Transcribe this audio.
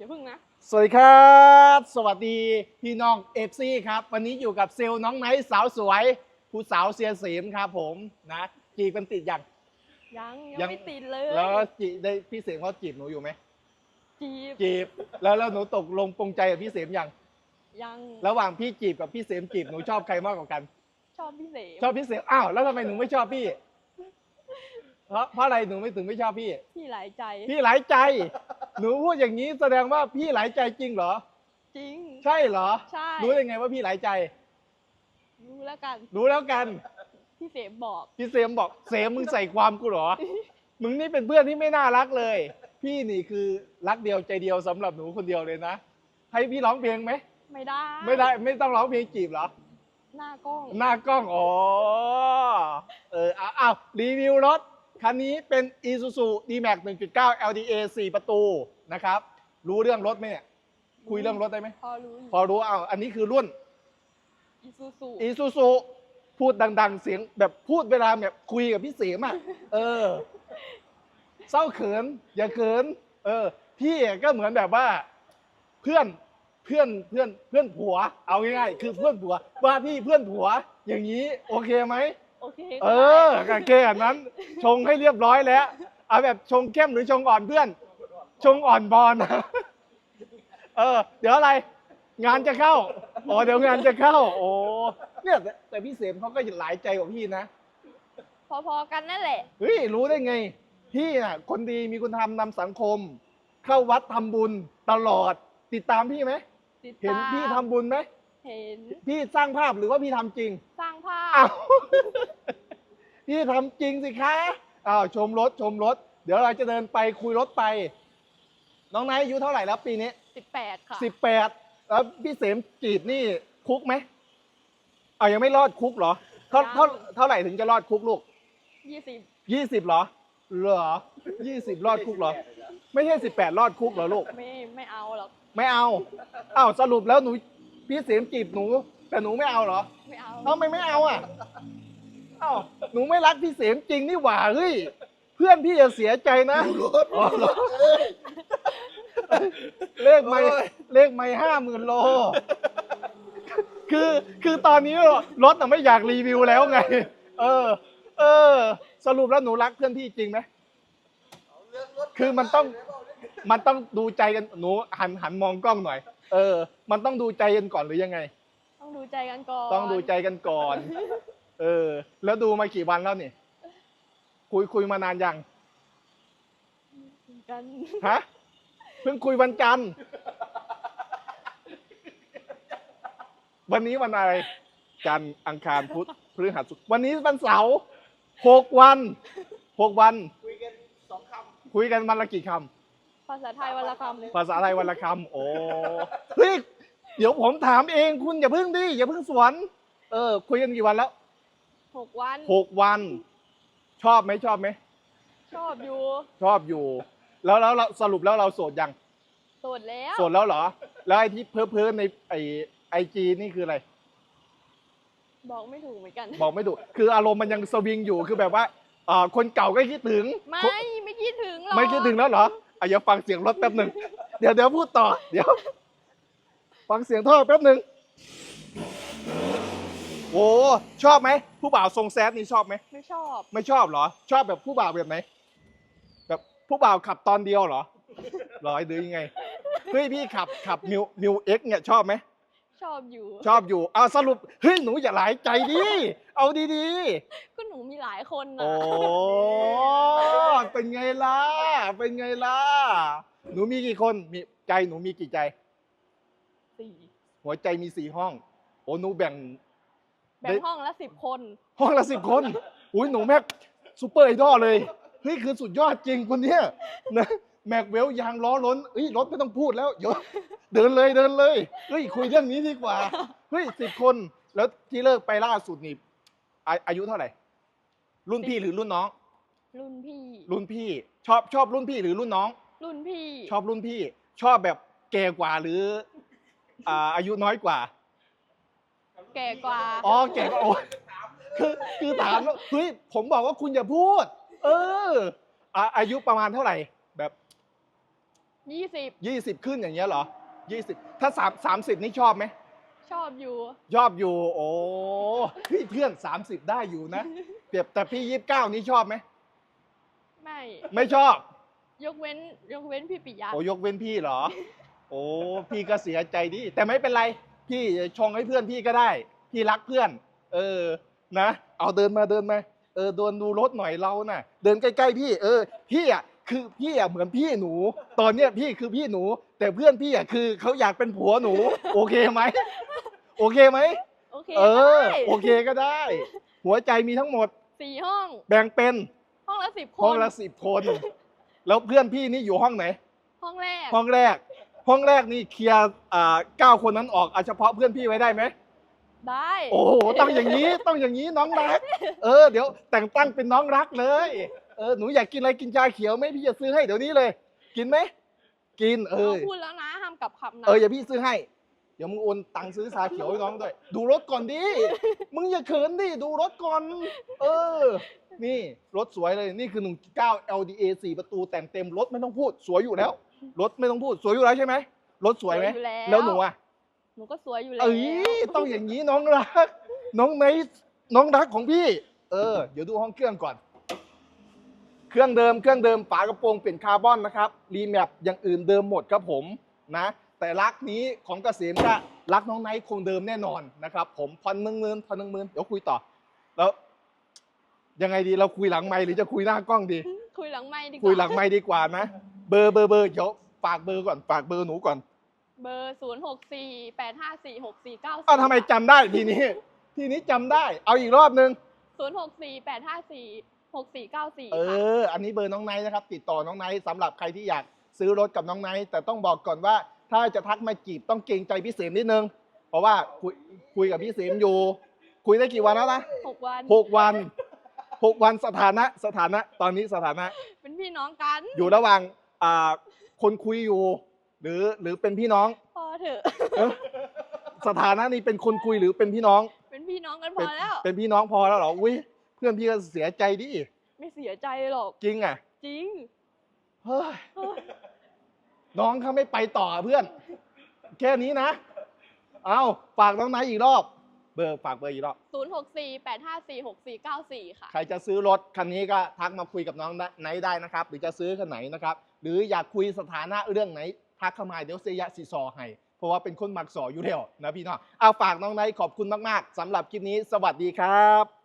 อย่าพึ่งนะ สวัสดีครับ สวัสดีพี่น้องเอฟซีครับ วันนี้อยู่กับเซลล์น้องไนท์สาวสวยผู้สาวเสียเสียมครับผมนะจีบกันติดอย่างยังยัยังงไม่ติดเลยแล้วจีได้พี่เสียมเขาจีบหนูอยู่ไหมจีบจีบ แล้วแล้วหนูตกลงปรงใจกับพี่เสียมยังยังระหว่างพี่จีบกับพี่เสียมจีบหนูชอบใครมากกว่ากัน ชอบพี่เสมชอบพี่เสียมอ้าวแล้วทำไมหนูไม่ชอบพี่เพราะเพราะอะไรหนูไม่ถึงไม่ชอบพี่ พี่หลายใจ พี่หลายใจ หนูพูดอย่างนี้แสดงว่าพี่หลายใจจริงเหรอ จริง ใช่เหรอ ใช่ รู้ได้ไงว่าพี่หลายใจ รู้แล้วกัน รู้แล้วกัน พี่เสมบอก พี่เสมบอก เสมมึงใส่ความกูเหรอ มึงนี่เป็นเพื่อนที่ไม่น่ารักเลย พี่นี่คือรักเดียวใจเดียวสำหรับหนูคนเดียวเลยนะ ให้พี่ร้องเพลงไหม ไม่ได้ ไม่ได้ ไม่ต้องร้องเพลงจีบเหรอ หน้ากล้อง หน้ากล้อง อ๋อ เออเอาเอารีวิวรถ คันนี้เป็น Isuzu D-Max 1.9 LDA 4 ประตูนะครับ รู้เรื่องรถไหมเนี่ย คุยเรื่องรถได้ไหม พอรู้อยู่พอรู้เอาอันนี้คือรุ่น อีซูซู Isuzu พูดดัง ๆ เสียงแบบพูดเวลาแบบคุยกับพี่เสียมอะ เออ เศร้าเขิน อย่าเขิน เออ พี่ก็เหมือนแบบว่า เพื่อนเพื่อนเพื่อนเพื่อนผัว เอาง่ายๆคือเพื่อนผัว ว่าที่เพื่อนผัว อย่างนี้ โอเคไหม โอเคเออโอเคอันนั้น ชงให้เรียบร้อยแล้ว เอาแบบชงเข้มหรือชงอ่อนเพื่อน ชงอ่อนบอลเออ เดี๋ยวอะไร งานจะเข้าอ๋อเดี๋ยวงานจะเข้า โอ้เนี่ยแต่แต่พี่เสมเขาก็หลายใจกว่าพี่นะพอๆกันนั่นแหละ เฮ้ยรู้ได้ไง พี่น่ะ คนดีมีคุณธรรมนำสังคม เข้าวัดทำบุญตลอด ติดตามพี่ไหมติดเห็นตามพี่ทำบุญไหม เห็น พี่สร้างภาพหรือว่าพี่ทำจริงสร้างภาอ้าพ ว พี่ทำจริงสิคะอ้าวชมรถชมรถ เดี๋ยวเราจะเดินไปคุยรถไป น้องไนท์อายุเท่าไหร่แล้วปีนี้18 ค่ะ สิบแปดแล้วพี่เสมจีบนี่คุกไหมเอายังไม่รอดคุกเหรอเท่ายังเท่าเท่าไหร่ถึงจะรอดคุกลูก 20 ยี่สิบเหรอ เหรอยี่สิบรอดคุกเหรอ ไม่ใช่สิบแปดรอดคุกเหรอลูก ไม่ไม่เอาหรอก ไม่เอาอ้าวสรุปแล้วหนู พี่เสมจีบหนู แต่หนูไม่เอาเหรอไม่เอาทำไมไม่เอาอะอ้าวหนูไม่รักพี่เสมจริงนี่หว่าเฮ้ยเพื่อนพี่จะเสียใจนะอ๋อเหรอเลขไม่เลขไม่ห้าหมื่นโล คือคือตอนนี้รถน่ะไม่อยากรีวิวแล้วไง เออ เออ สรุปแล้วหนูรักเพื่อนพี่จริงไหมคือมันต้องมันต้องดูใจกันหนูหันหันมองกล้องหน่อย เออ มันต้องดูใจกันก่อนหรือยังไง ต้องดูใจกันก่อน ต้องดูใจกันก่อน เออ แล้วดูมากี่วันแล้วนี่ คุยคุยมานานยังกันฮะเพิ่งคุยวันจันทร์วันนี้วันอะไร จันทร์อังคารพุธพฤหัสศุกร์วันนี้วันเสาร์หกวันหกวัน คุยกันสองคำคุยกันวันละกี่ค ภาษาไทยวันละคำภาษาไทยวันละคำโอ้เฮ้ยเดี๋ยวผมถามเองคุณอย่าเพิ่งดิอย่าเพิ่งสวนเออ คุยกันกี่วันแล้วำหกวันหกวัน ชอบไหมชอบไหมชอบอยู่ ชอบอยู่ แล้วแล้วเราสรุปแล้วเราโสดยังโสดแล้วโสดแล้วเหรอ แล้วไอ้ที่เพ้อเพ้อๆในไอไอจีนี่คืออะไร บอกไม่ถูกเหมือนกัน บอกไม่ถูก คืออารมณ์มันยังสวิงอยู่คือแบบว่าอ่าคนเก่าก็คิดถึง ไม่ไม่คิดถึงหรอกไม่คิดถึงแล้วเหรอ อะเดี๋ยวฟังเสียงรถแป๊บหนึ่งเดี๋ยวเดี๋ยวพูดต่อ เดี๋ยว ฟังเสียงท่อแป๊บหนึ่งโอ้ชอบไหมผู้บ่าวทรงแซดนี่ชอบไหมไม่ชอบ ไม่ชอบเหรอ ชอบแบบผู้บ่าวแบบไหนแบบผู้บ่าวขับตอนเดียวเหรอเหรอหรือยังไงเฮ้ยพี่ขับขับมิวมิวเอ็กเนี่ยชอบไหมชอบอยู่ ชอบอยู่เอาสรุปเฮ้ยหนูอย่าหลายใจดิเอาดีก็ หนูมีหลายคนๆนะโอ้เป็นไงล่ะ เป็นไงล่ะ หนูมีกี่คน มีใจหนูมีกี่ใจ สี่หัวใจมีสี่ห้อง โอ้หนูแบ่ง แบ่งห้องละสิบคน ห้องละสิบคน อุ้ยหนูแม็กซูเปอร์ไอดอลเลย เฮ้ยคือสุดยอดจริงคนเนี้ยนะแม็กเวลยางล้อล้นเฮ้ยรถไม่ต้องพูดแล้วเดี๋ยวเดินเลยเดินเลย เฮ้ยคุยเรื่องนี้ดีกว่า เฮ้ยสิบคน แล้วที่เลิกไปล่าสุดนี่อาอายุเท่าไหร่ รุ่นพี่หรือรุ่นน้อง รุ่นพี่ รุ่นพี่ ชอบชอบรุ่นพี่หรือรุ่นน้อง รุ่นพี่ ชอบรุ่นพี่ ชอบแบบแก่กว่าหรืออ่าอายุน้อยกว่า แก่กว่า อ๋อแก่กว่าโอ้ยคือคือถามว่าเฮ้ยผมบอกว่าคุณอย่าพูด เอออะอายุประมาณเท่าไหร่ แบบยี่สิบยี่สิบขึ้นอย่างเงี้ยเหรอยี่สิบถ้าสามสามสิบนี่ชอบไหมชอบอยู่ ชอบอยู่ โอ้พี่เพื่อนสามสิบได้อยู่นะ เปรียบแต่พี่ยี่สิบเก้านี่ชอบไหม ไม่ ไม่ชอบ ยกเว้น ยกเว้นพี่ปิยะ โอ้ยกเว้นพี่เหรอ โอ้พี่ก็เสียใจดิแต่ไม่เป็นไร พี่ชงให้เพื่อนพี่ก็ได้ พี่รักเพื่อน เออ นะ เอาเดินมาเดินมา เออเดินดูรถหน่อยเราน่ะ เดินใกล้ๆพี่ เออ พี่อะ คือพี่อะเหมือนพี่หนู ตอนเนี้ยพี่คือพี่หนู แต่เพื่อนพี่อะคือเขาอยากเป็นผัวหนู โอเคไหม โอเคไหม โอเคเออ ได้ โอเคก็ได้ หัวใจมีทั้งหมด สี่ห้อง แบ่งเป็นห้องละสิบคนห้องละสิบคน แล้วเพื่อนพี่นี่อยู่ห้องไหน ห้องแรก ห้องแรก ห้องแรกนี่เคลียร์อ่าเก้าคนนั้นออกเอาเฉพาะเพื่อนพี่ไว้ได้ไหมได้ โอ้โหต้องอย่างนี้ต้องอย่างนี้น้องรัก เออเดี๋ยวแต่งตั้งเป็นน้องรักเลย เออหนูอยากกินอะไรกินชาเขียวไหมพี่จะซื้อให้เดี๋ยวนี้เลย กินไหมกินเอเราอพูดแล้วนะห้ามกลับคำนะเอออย่าพี่ซื้อให้เดี๋ยวมึงโอนตังค์ซื้อชาเขียวให้น้องด้วย ดูรถก่อนดิ มึงอย่าเขินดิ ดูรถก่อน เออ นี่รถสวยเลย นี่คือ 1.9 LDA 4 ประตูแต่งเต็มรถไม่ต้องพูด สวยอยู่แล้ว รถไม่ต้องพูด สวยอยู่แล้วใช่ไหม รถสวยไหมอยู่แล้ว แล้วหนูอะหนูก็สวยอยู่แล้วเอ้ย ต้องอย่างนี้น้องรัก น้องไนท์น้องรักของพี่ เออ เดี๋ยวดูห้องเครื่องก่อน เครื่องเดิม เครื่องเดิม ฝากระโปรงเป็นคาร์บอนนะครับ รีแมปอย่างอื่นเดิมหมดครับผม นะ แต่รักนี้ของเกษมก็รักน้องไนท์คงเดิมแน่นอนนะครับ ผมพันหนึ่งหมื่นพันหนึ่งหมื่นเดี๋ยวคุยต่อ แล้วยังไงดีเราคุยหลังไมค์หรือจะคุยหน้ากล้องดี คุยหลังไม่ดีกว่า คุยหลังไมค์ดีกว่านะเบอร์เบอร์เบอร์เดี๋ยวฝากเบอร์ก่อนฝากเบอร์หนูก่อน เบอร์ศูนย์หกสี่แปดห้าสี่หกสี่เก้าอ้าวทำไมจำได้ทีนี้ ทีนี้จำได้ เอาอีกรอบนึงศูนย์หกสี่แปดห้าสี่หกสี่เก้าสี่เอค่ะออันนี้เบอร์น้องไนท์นะครับ ติดต่อน้องไนท์สำหรับใครที่อยากซื้อรถกับน้องไนท์แต่ต้องบอกก่อนว่า ถ้าจะทักมาจีบต้องเกรงใจพี่เสมนิดนึง เพราะว่าคุยคุยกับพี่เสมอยู่ คุยได้กี่วันแล้วนะหกวันหกวันหกวันสถานะสถานะตอนนี้สถานะ เป็นพี่น้องกันอยู่ระหว่างอ่าคนคุยอยู่ หรือหรือเป็นพี่น้องพอเถอะเอ้อสถานะนี้เป็นคนคุยหรือเป็นพี่น้องเป็นพี่น้องกันพเป็นอแล้ว เป็นพี่น้องพอแล้วเหรออุ้ยเพื่อนพี่ก็เสียใจดิไม่เสียใจหรอกจริงอะจริง เฮ้ย น้องเขาไม่ไปต่อเพื่อน แค่นี้นะ เอาฝากน้องไนท์อีกรอบ เบอร์ฝากเบอร์อีกรอบศูนย์หกสี่แปดห้าสี่หกสี่เก้าสี่ค่ะ ใครจะซื้อรถคันนี้ก็ทักมาคุยกับน้องไนท์ได้นะครับ หรือจะซื้อคันไหนนะครับ หรืออยากคุยสถานะเรื่องไหน ทักเข้ามาเดี๋ยวเซยะสิซอให้ เพราะว่าเป็นคนมักสออยู่แล้วนะพี่น้องเอาฝากน้องไนท์ขอบคุณมากๆสำหรับคลิปนี้ สวัสดีครับ